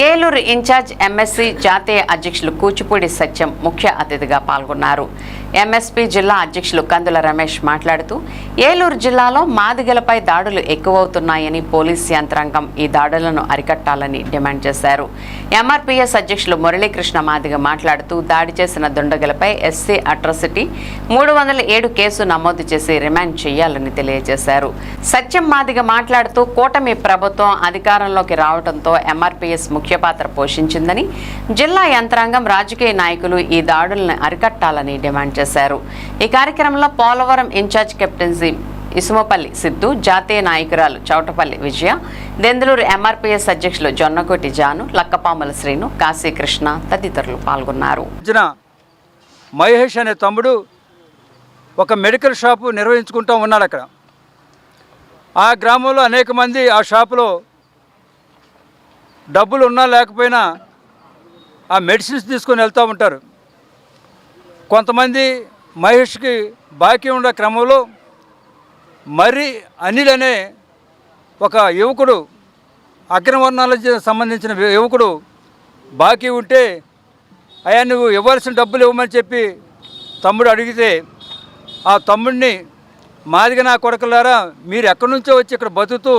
Eluru incharge MSc జాతీయ అధ్యక్షులు కూచిపూడి సత్యం ముఖ్య అతిథిగా పాల్గొన్నారు. ఎంఎస్పీ జిల్లా అధ్యక్షులు కందుల రమేష్ మాట్లాడుతూ ఏలూరు జిల్లాలో మాదిగలపై దాడులు ఎక్కువవుతున్నాయని పోలీస్ యంత్రాంగం ఈ దాడులను అరికట్టాలని డిమాండ్ చేశారు. ఎంఆర్పీఎస్ అధ్యక్షులు మురళీకృష్ణ మాదిగ మాట్లాడుతూ దాడి చేసిన దుండగులపై ఎస్సీ అట్రాసిటీ మూడు వందల ఏడు కేసు నమోదు చేసి రిమాండ్ చేయాలని తెలియజేశారు. సత్యం మాదిగ మాట్లాడుతూ కూటమి ప్రభుత్వం అధికారంలోకి రావడంతో ఎంఆర్పీఎస్ ముఖ్య పాత్ర పోషించిందని జిల్లా యంత్రాంగం రాజకీయ నాయకులు ఈ దాడులను అరికట్టాలని డిమాండ్ చేశారు. చేశారు. ఈ కార్యక్రమంలో పోలవరం ఇన్ఛార్జ్ కెప్టెన్సీ ఇసుమపల్లి సిద్ధు జాతీయ నాయకురాలు చౌటపల్లి విజయ దెందులూరు ఎంఆర్పీఎస్ అధ్యక్షులు జొన్నకోటి జాను లక్కపాముల శ్రీను కాశీకృష్ణ తదితరులు పాల్గొన్నారు. మహేష్ అనే తమ్ముడు ఒక మెడికల్ షాపు నిర్వహించుకుంటూ ఉన్నాడు అక్కడ. ఆ గ్రామంలో అనేక మంది ఆ షాపులో డబ్బులు ఉన్నా లేకపోయినా ఆ మెడిసిన్స్ తీసుకొని వెళ్తూ ఉంటారు. కొంతమంది మహేష్కి బాకీ ఉన్న క్రమంలో మరి అనిల్ అనే ఒక యువకుడు అగ్రవర్ణాలకు సంబంధించిన యువకుడు బాకీ ఉంటే అయా నువ్వు ఇవ్వాల్సిన డబ్బులు ఇవ్వమని చెప్పి తమ్ముడు అడిగితే ఆ తమ్ముడిని మాదిగా నా కొడకలారా మీరు ఎక్కడి నుంచో వచ్చి ఇక్కడ బతుకుతూ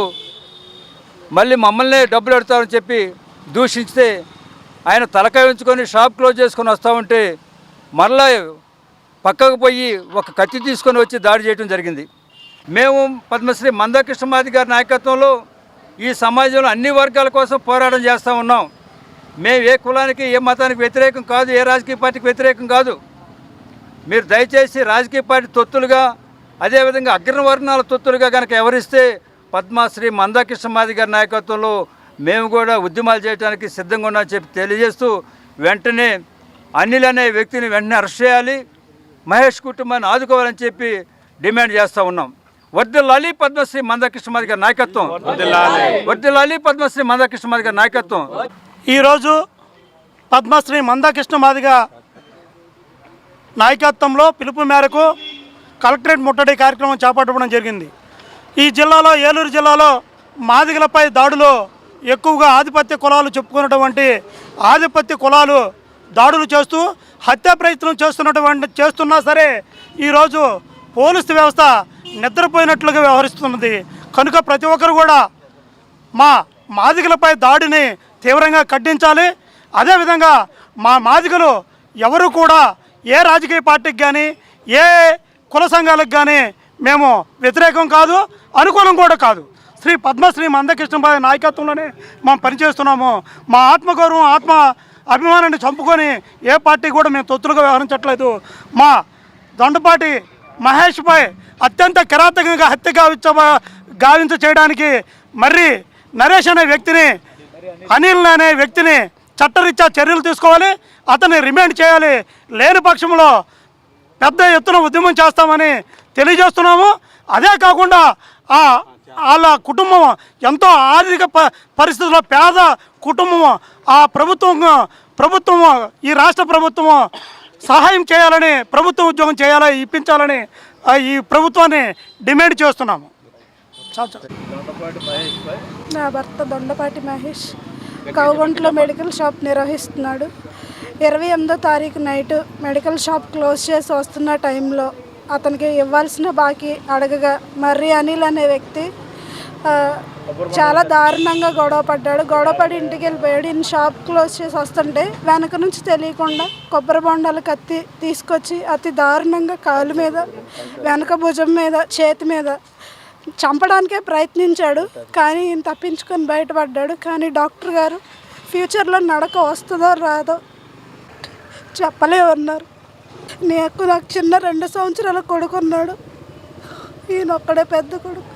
మళ్ళీ మమ్మల్ని డబ్బులు పెడతామని చెప్పి దూషించితే ఆయన తలకాయ ఉంచుకొని షాప్ క్లోజ్ చేసుకొని వస్తూ ఉంటే మరలా పక్కకు పోయి ఒక కత్తి తీసుకొని వచ్చి దాడి చేయడం జరిగింది. మేము పద్మశ్రీ మందకృష్ణమాది గారి నాయకత్వంలో ఈ సమాజంలో అన్ని వర్గాల కోసం పోరాటం చేస్తూ ఉన్నాం. మేము ఏ కులానికి ఏ మతానికి వ్యతిరేకం కాదు ఏ రాజకీయ పార్టీకి వ్యతిరేకం కాదు. మీరు దయచేసి రాజకీయ పార్టీ తొత్తులుగా అదేవిధంగా అగ్రవర్ణాల తొత్తులుగా కనుక ఎవరిస్తే పద్మశ్రీ మందాకృష్ణ మాది గారి నాయకత్వంలో మేము కూడా ఉద్యమాలు చేయడానికి సిద్ధంగా ఉన్నామని చెప్పి తెలియజేస్తూ వెంటనే అనిల్ అనే వ్యక్తిని వెంటనే అరెస్ట్ చేయాలి. మహేష్ కుటుంబాన్ని ఆదుకోవాలని చెప్పి డిమాండ్ చేస్తూ ఉన్నాం. వర్దిల్లాలి పద్మశ్రీ మందకృష్ణ మాది గారి నాయకత్వం. వర్దిల్లాలి పద్మశ్రీ మందకృష్ణ మాది గారి నాయకత్వం. ఈరోజు పద్మశ్రీ మందకృష్ణ మాదిగ నాయకత్వంలో పిలుపు మేరకు కలెక్టరేట్ ముట్టడి కార్యక్రమం చేపట్టడం జరిగింది. ఈ జిల్లాలో ఏలూరు జిల్లాలో మాదిగలపై దాడులు ఎక్కువగా ఆధిపత్య కులాలు చెప్పుకున్నటువంటి ఆధిపత్య కులాలు దాడులు చేస్తూ హత్యా ప్రయత్నం చేస్తున్నటువంటి చేస్తున్నా సరే ఈరోజు పోలీసు వ్యవస్థ నిద్రపోయినట్లుగా వ్యవహరిస్తున్నది. కనుక ప్రతి ఒక్కరు కూడా మా మాదిగలపై దాడిని తీవ్రంగా ఖండించాలి. అదేవిధంగా మా మాదిగలు ఎవరు కూడా ఏ రాజకీయ పార్టీకి కానీ ఏ కుల సంఘాలకు కానీ మేము వ్యతిరేకం కాదు అనుకూలం కూడా కాదు. శ్రీ పద్మశ్రీ మందకృష్ణబాయి నాయకత్వంలోనే మేము పనిచేస్తున్నాము. మా ఆత్మగౌరవం ఆత్మ అభిమానాన్ని చంపుకొని ఏ పార్టీ కూడా మేము తొత్తులుగా వ్యవహరించట్లేదు. మా దొండపాటి మహేష్పై అత్యంత కిరాతకంగా హత్య గావించ గావించ చేయడానికి మర్రి నరేష్ అనే వ్యక్తిని అనిల్ అనే వ్యక్తిని చట్టరీత్యా చర్యలు తీసుకోవాలి. అతన్ని రిమాండ్ చేయాలి. లేని పక్షంలో పెద్ద ఎత్తున ఉద్యమం చేస్తామని తెలియజేస్తున్నాము. అదే కాకుండా ఆ వాళ్ళ కుటుంబం ఎంతో ఆర్థిక ప పరిస్థితుల్లో పేద కుటుంబం ఆ ప్రభుత్వం ప్రభుత్వం ఈ రాష్ట్ర ప్రభుత్వం సహాయం చేయాలని ప్రభుత్వ ఉద్యోగం చేయాలని ఇప్పించాలని ఈ ప్రభుత్వాన్ని డిమాండ్ చేస్తున్నాము. నా భర్త దొండపాటి మహేష్. కౌగొంట్లో మెడికల్ షాప్ నిర్వహిస్తున్నాడు. ఇరవై ఎనిమిదో తారీఖు నైట్ మెడికల్ షాప్ క్లోజ్ చేసి వస్తున్న టైంలో అతనికి ఇవ్వాల్సిన బాకీ అడగగా మర్రి అనిల్ అనే వ్యక్తి చాలా దారుణంగా గొడవ పడ్డాడు. గొడవపడి ఇంటికి వెళ్ళిపోయాడు. ఈయన షాప్ క్లోజ్ చేసి వస్తుంటే వెనక నుంచి తెలియకుండా కొబ్బరి బొండాలు కత్తి తీసుకొచ్చి అతి దారుణంగా కాలు మీద వెనక భుజం మీద చేతి మీద చంపడానికే ప్రయత్నించాడు. కానీ ఈయన తప్పించుకొని బయటపడ్డాడు. కానీ డాక్టర్ గారు ఫ్యూచర్లో నడక వస్తుందో రాదో చెప్పలే ఉన్నారు నాకు నాకు చిన్న రెండు సంవత్సరాల కొడుకు ఉన్నాడు. ఈయన ఒక్కడే పెద్ద కొడుకు.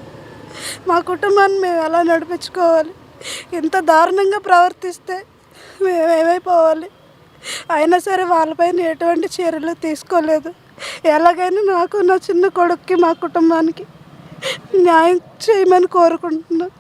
మా కుటుంబాన్ని మేము ఎలా నడిపించుకోవాలి? ఇంత దారుణంగా ప్రవర్తిస్తే మేము ఏమైపోవాలి? అయినా సరే వాళ్ళపైన ఎటువంటి చర్యలు తీసుకోలేదు. ఎలాగైనా నాకు నా చిన్న కొడుక్కి మా కుటుంబానికి న్యాయం చేయమని కోరుకుంటున్నాను.